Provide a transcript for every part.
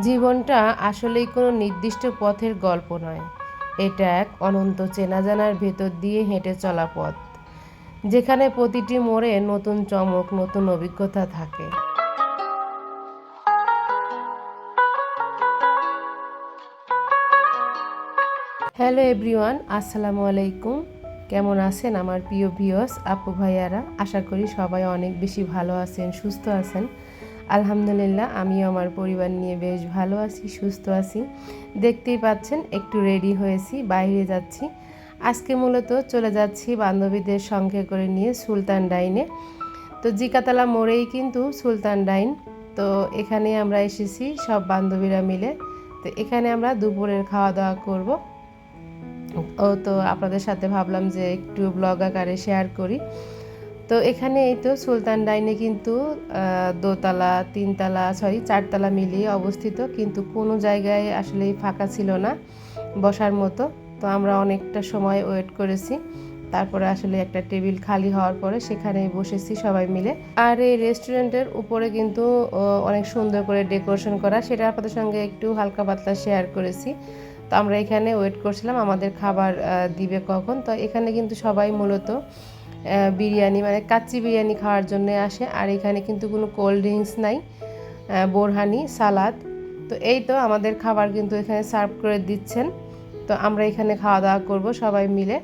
জীবনটা আসলেই কোনো নির্দিষ্ট পথের গল্প নয়। এটা এক অনন্ত চেনা জানার ভেতর দিয়ে হেঁটে চলা পথ, যেখানে প্রতিটি মোড়ে নতুন চমক, নতুন অভিজ্ঞতা থাকে। হ্যালো এভরিওয়ান, আসসালামু আলাইকুম। কেমন আছেন আমার প্রিয় ভিওস আপু ভাইয়ারা? আশা করি সবাই অনেক বেশি ভালো আছেন, সুস্থ আছেন। আলহামদুলিল্লাহ, আমিও আমার পরিবার নিয়ে বেশ ভালো আছি, সুস্থ আছি। দেখতেই পাচ্ছেন, একটু রেডি হয়েছি, বাইরে যাচ্ছি। আজকে মূলত চলে যাচ্ছি বান্ধবীদের সঙ্গে করে নিয়ে সুলতান ডাইনে। তো জিকাতলা মোড়েই কিন্তু সুলতান ডাইন। তো এখানে আমরা এসেছি সব বান্ধবীরা মিলে। তো এখানে আমরা দুপুরের খাওয়া দাওয়া করব। ও তো আপনাদের সাথে ভাবলাম যে একটু ব্লগ আকারে শেয়ার করি। তো এখানে এই তো সুলতান ডাইনে কিন্তু দোতলা, তিনতলা সরি চারতলা মিলিয়ে অবস্থিত, কিন্তু কোনো জায়গায় আসলে ফাঁকা ছিল না বসার মতো। তো আমরা অনেকটা সময় ওয়েট করেছি। তারপরে আসলে একটা টেবিল খালি হওয়ার পরে সেখানে বসেছি সবাই মিলে। আর এই রেস্টুরেন্টের উপরে কিন্তু অনেক সুন্দর করে ডেকোরেশন করা। সেটা আপনাদের সঙ্গে একটু হালকা পাতলা শেয়ার করেছি। তো আমরা এখানে ওয়েট করছিলাম আমাদের খাবার দিবে কখন। তো এখানে কিন্তু সবাই মূলত বিরিয়ানি মানে কাচ্চি বিরিয়ানি খাওয়ার জন্য আসে। আর এখানে কিন্তু কোনো কোল্ড ড্রিঙ্কস নাই বোরহানি, সালাদ। তো এই তো আমাদের খাবার কিন্তু এখানে সার্ভ করে দিচ্ছেন। তো আমরা এখানে খাওয়া দাওয়া করব সবাই মিলে।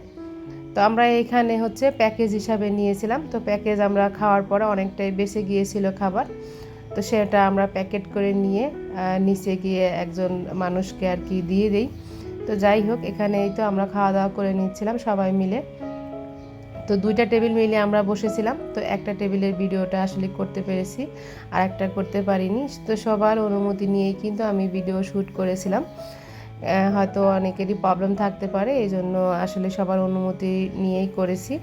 তো আমরা এখানে হচ্ছে প্যাকেজ হিসাবে নিয়েছিলাম। তো প্যাকেজ আমরা খাওয়ার পরে অনেকটাই বেঁচে গিয়েছিল খাবার। তো সেটা আমরা প্যাকেট করে নিয়ে নিচে গিয়ে একজন মানুষকে আর কি দিয়ে দিই। তো যাই হোক, এখানেই তো আমরা খাওয়া দাওয়া করে নিচ্ছিলাম সবাই মিলে। তো দুইটা টেবিল মিলে আমরা বসেছিলাম, তো একটা টেবিলের ভিডিওটা আসলে করতে পেরেছি আর একটা করতে পারিনি। তো সবার অনুমতি নিয়েই কিন্তু আমি ভিডিও শ্যুট করেছিলাম। হয়তো অনেকেরই প্রবলেম থাকতে পারে এই জন্য আসলে সবার অনুমতি নিয়েই করেছি।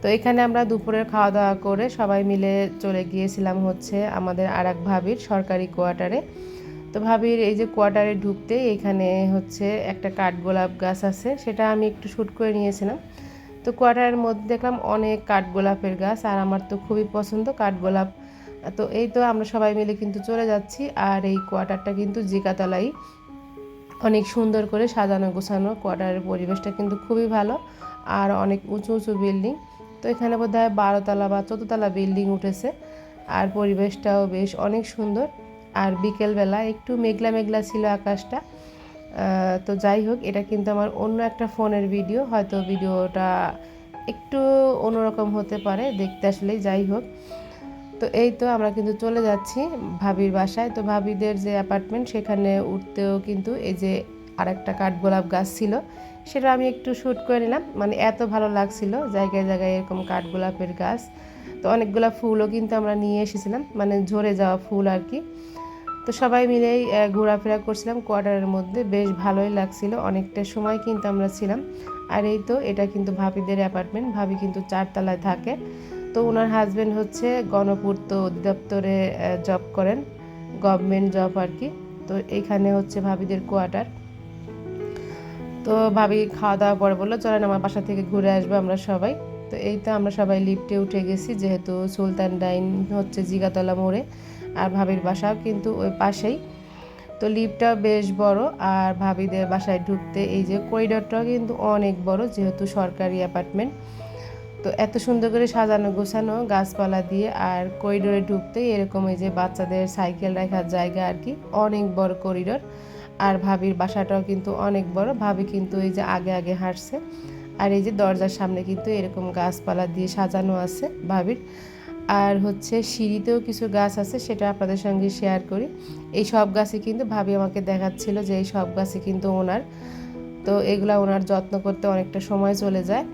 তো এখানে আমরা দুপুরের খাওয়া দাওয়া করে সবাই মিলে চলে গিয়েছিলাম হচ্ছে আমাদের আর এক ভাবির সরকারি কোয়ার্টারে। তো ভাবির এই যে কোয়ার্টারে ঢুকতে এখানে হচ্ছে একটা কাঠগোলাপ গাছ আছে, সেটা আমি একটু শ্যুট করে নিয়েছিলাম। তো কোয়ার্টারের মধ্যে দেখলাম অনেক কাঠগোলাপের গাছ, আর আমার তো খুবই পছন্দ কাঠগোলাপ। তো এই তো আমরা সবাই মিলে কিন্তু চলে যাচ্ছি, আর এই কোয়ার্টারটা কিন্তু জিকাতলাই। অনেক সুন্দর করে সাজানো গোছানো কোয়ার্টারের পরিবেশটা কিন্তু খুবই ভালো, আর অনেক উঁচু উঁচু বিল্ডিং। তো এখানে বোধ হয় বারোতলা বা চোদ্দতলা বিল্ডিং উঠেছে, আর পরিবেশটাও বেশ অনেক সুন্দর। আর বিকেলবেলা একটু মেঘলা মেঘলা ছিল আকাশটা তো যাই হোক, এটা কিন্তু আমার অন্য একটা ফোনের ভিডিও, হয়তো ভিডিওটা একটু অন্যরকম হতে পারে, দেখতে আসলেই যাই হোক। তো এই তো আমরা কিন্তু চলে যাচ্ছি ভাবির বাসায়। তো ভাবিদের যে অ্যাপার্টমেন্ট সেখানে উঠতেও কিন্তু এই যে আরেকটা কাঠগোলাপ গাছ ছিল, সেটা আমি একটু শ্যুট করে নিলাম। মানে এত ভালো লাগছিল, জায়গায় জায়গায় এরকম কাঠগোলাপের গাছ। তো অনেকগুলো ফুলও কিন্তু আমরা নিয়ে এসেছিলাম মানে ঝরে যাওয়া ফুল আর কি। তো সবাই মিলেই ঘোরাফেরা করছিলাম। কোয়ার্টারের মধ্যে বেশ ভালোই লাগছিল। অনেকটা সময় কিন্তু আমরা ছিলাম। আর এই তো, এটা কিন্তু ভাবিদের অ্যাপার্টমেন্ট। ভাবি কিন্তু চারতলায় থাকে। তো ওনার হাজব্যান্ড হচ্ছে গণপূর্ত অধিদপ্তরে জব করেন। গভর্নমেন্ট জব আর কি। তো এইখানে হচ্ছে ভাবিদের কোয়ার্টার। তো ভাবি খাওয়া দাওয়া পরে বলল, চলেন আমার বাসা থেকে ঘুরে আসব আমরা সবাই। তো এই তো আমরা সবাই লিফটে উঠে গেছি, যেহেতু সুলতান ডাইন হচ্ছে জিগাতলা মোড়ে। আর ভাবির বাসাও কিন্তু ওই পাশেই। তো লিফটটা বেশ বড় আর ভাবিদের বাসায় ঢুকতে এই যে করিডরটাও কিন্তু অনেক বড় যেহেতু সরকারি অ্যাপার্টমেন্ট তো এত সুন্দর করে সাজানো গোছানো গাছপালা দিয়ে আর করিডোরে ঢুকতেই এরকম এই যে বাচ্চাদের সাইকেল রাখার জায়গা আর কি, অনেক বড় করিডোর আর ভাবির বাসাটাও কিন্তু অনেক বড়, ভাবি কিন্তু এই যে আগে আগে হাঁটছে। আর এই যে দরজার সামনে কিন্তু এরকম গাছপালা দিয়ে সাজানো আছে ভাবির। আর হচ্ছে সিঁড়িতেও কিছু গাছ আছে, সেটা আপনাদের সঙ্গে শেয়ার করি। এই সব গাছে কিন্তু ভাবি আমাকে দেখাচ্ছিল যে এই সব গাছে কিন্তু ওনার। তো এগুলা ওনার যত্ন করতে অনেকটা সময় চলে যায়।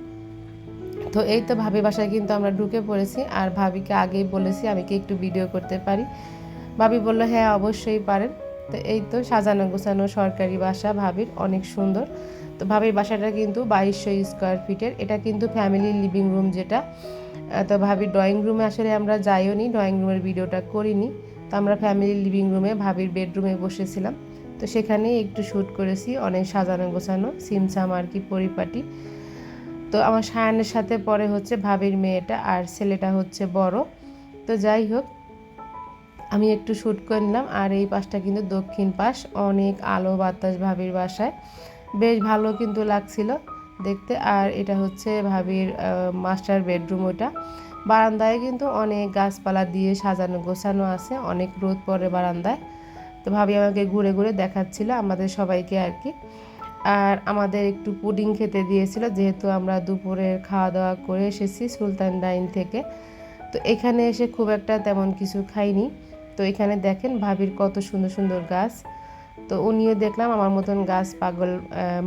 তো এই তো ভাবি বাসায় কিন্তু আমরা ঢুকে পড়েছি, আর ভাবিকে আগেই বলেছি আমি কি একটু ভিডিও করতে পারি। ভাবি বলল হ্যাঁ অবশ্যই পারেন। তো এই তো সাজানো গোছানো সরকারি বাসা ভাবির, অনেক সুন্দর। তো ভাবির বাসাটা কিন্তু বাইশশো স্কোয়ার ফিটের এটা কিন্তু ফ্যামিলি লিভিং রুম যেটা। তো ভাবির ড্রয়িং রুমে আসলে আমরা যাইও নি ড্রয়িং রুমের ভিডিওটা করিনি। তো আমরা ফ্যামিলি লিভিং রুমে ভাবির বেডরুমে বসেছিলাম। তো সেখানে একটু শ্যুট করেছি, অনেক সাজানো গোছানো, সিমসাম আর কি পরিপাটি। তো আমার সায়ানের সাথে পরে হচ্ছে ভাবির মেয়েটা আর ছেলেটা হচ্ছে বড়। তো যাই হোক, আমি একটু শ্যুট করে নিলাম আর এই পাশটা কিন্তু দক্ষিণ পাশ, অনেক আলো বাতাস ভাবির বাসায়। বেশ ভালো কিন্তু লাগছিল। দেখতে। আর এটা হচ্ছে ভাবির মাস্টার বেডরুম ওটা। বারান্দায় কিন্তু অনেক গাছপালা দিয়ে সাজানো, গোছানো আছে, অনেক রোদ পড়ে বারান্দায়। তো ভাবি আমাকে ঘুরে ঘুরে দেখাচ্ছিল আমাদের সবাইকে আর কি। আর আমাদের একটু পুডিং খেতে দিয়েছিল, যেহেতু আমরা দুপুরের খাওয়া দাওয়া করে এসেছি সুলতান ডাইন থেকে। তো এখানে এসে খুব একটা তেমন কিছু খাইনি। তো এখানে দেখেন ভাবির কত সুন্দর সুন্দর গাছ। তো উনিও দেখলাম আমার মতন গাছ পাগল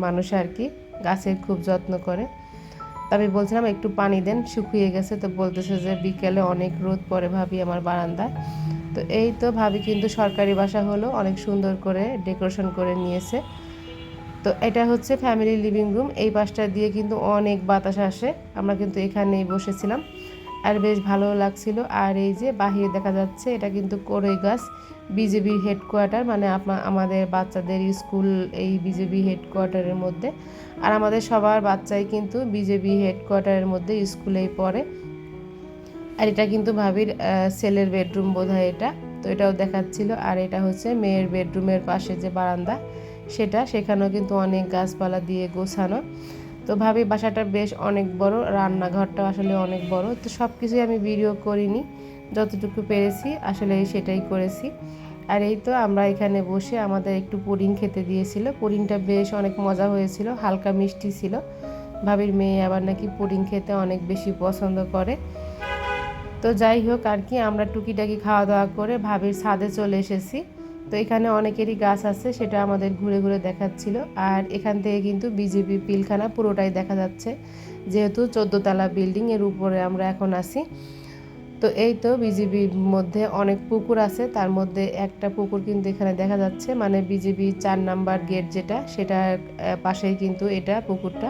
মানুষ আর কি। গাছের খুব যত্ন করে। আমি বলছিলাম, একটু পানি দেন, শুকিয়ে গেছে। তো বলতেছে যে, বিকেলে অনেক রোদ পরে ভাবি আমার বারান্দায়। তো এই তো ভাবি কিন্তু সরকারি বাসা হলো, অনেক সুন্দর করে ডেকোরেশন করে নিয়েছে। তো এটা হচ্ছে ফ্যামিলি লিভিং রুম। এই পাশটা দিয়ে কিন্তু অনেক বাতাস আসে। আমরা কিন্তু এখানেই বসেছিলাম। আর বেশ ভালো লাগছিল। আর এই যে বাহিরে দেখা যাচ্ছে, এটা কিন্তু করই গাছ বিজেপি হেডকোয়ার্টার মানে আমাদের বাচ্চাদের স্কুল এই বিজেপি হেডকোয়ার্টারের মধ্যে। আর আমাদের সবার বাচ্চাই কিন্তু বিজেপি হেডকোয়ার্টারের মধ্যে স্কুলেই পড়ে। আর এটা কিন্তু ভাবির ছেলের বেডরুম বোধ এটা। তো এটাও দেখাচ্ছিল। আর এটা হচ্ছে মেয়ের বেডরুমের পাশে যে বারান্দা, সেটা সেখানেও কিন্তু অনেক গাছপালা দিয়ে গোছানো। তো ভাবি বাসাটা বেশ অনেক বড় রান্নাঘরটা আসলে অনেক বড়। তো সব কিছুই আমি ভিডিও করিনি, যতটুকু পেরেছি আসলে সেটাই করেছি। আর এই তো আমরা এখানে বসে আমাদের একটু পুডিং খেতে দিয়েছিল। পুডিংটা বেশ অনেক মজা হয়েছিল, হালকা মিষ্টি ছিল। ভাবির মেয়ে আবার নাকি পুডিং খেতে অনেক বেশি পছন্দ করে। তো যাই হোক আর কি, আমরা টুকিটাকি খাওয়া দাওয়া করে ভাবির ছাদে চলে এসেছি। তো এখানে অনেকেরই গাছ আছে, সেটা আমাদের ঘুরে ঘুরে দেখাচ্ছিল। আর এখান থেকে কিন্তু বিজেপি পিলখানা পুরোটাই দেখা যাচ্ছে। যেহেতু চোদ্দোতলা বিল্ডিং, এর উপরে আমরা এখন আছি। তো এই তো বিজেপির মধ্যে অনেক পুকুর আছে। তার মধ্যে একটা পুকুর কিন্তু এখানে দেখা যাচ্ছে। মানে বিজেপি চার নাম্বার গেট যেটা সেটার পাশেই কিন্তু এটা পুকুরটা।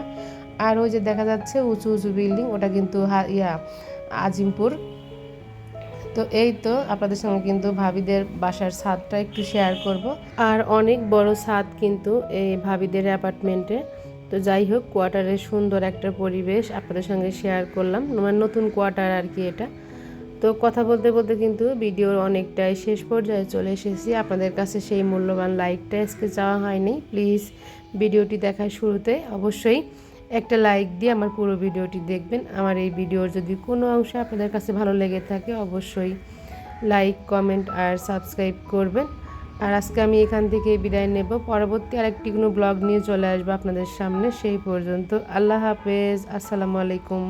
আর ওই যে দেখা যাচ্ছে উঁচু উঁচু বিল্ডিং, ওটা কিন্তু ইয়া, আজিমপুর। তো এই তো আপনাদের সঙ্গে কিন্তু ভাবিদের বাসার ছাদটা একটু শেয়ার করব। আর অনেক বড় ছাদ কিন্তু এই ভাবিদের অ্যাপার্টমেন্টে তো যাই হোক কোয়ার্টারের সুন্দর একটা পরিবেশ আপনাদের সঙ্গে শেয়ার করলাম। মানে নতুন কোয়ার্টার আর কি এটা। তো কথা বলতে বলতে কিন্তু ভিডিওর অনেকটাই শেষ পর্যায়ে চলে এসেছি। আপনাদের কাছে সেই মূল্যবান লাইকটা আজকে চাওয়া হয়নি। প্লিজ ভিডিওটি দেখার শুরুতে অবশ্যই একটা লাইক দিয়ে আমার পুরো ভিডিওটি দেখবেন। আমার এই ভিডিওর যদি কোনো অংশ আপনাদের কাছে ভালো লেগে থাকে, অবশ্যই লাইক কমেন্ট আর সাবস্ক্রাইব করবেন। আর আজকে আমি এখান থেকে বিদায় নেব। পরবর্তী আরেকটি কোনো ব্লগ নিয়ে চলে আসব আপনাদের সামনে। সেই পর্যন্ত আল্লাহ হাফেজ। আসসালামু আলাইকুম।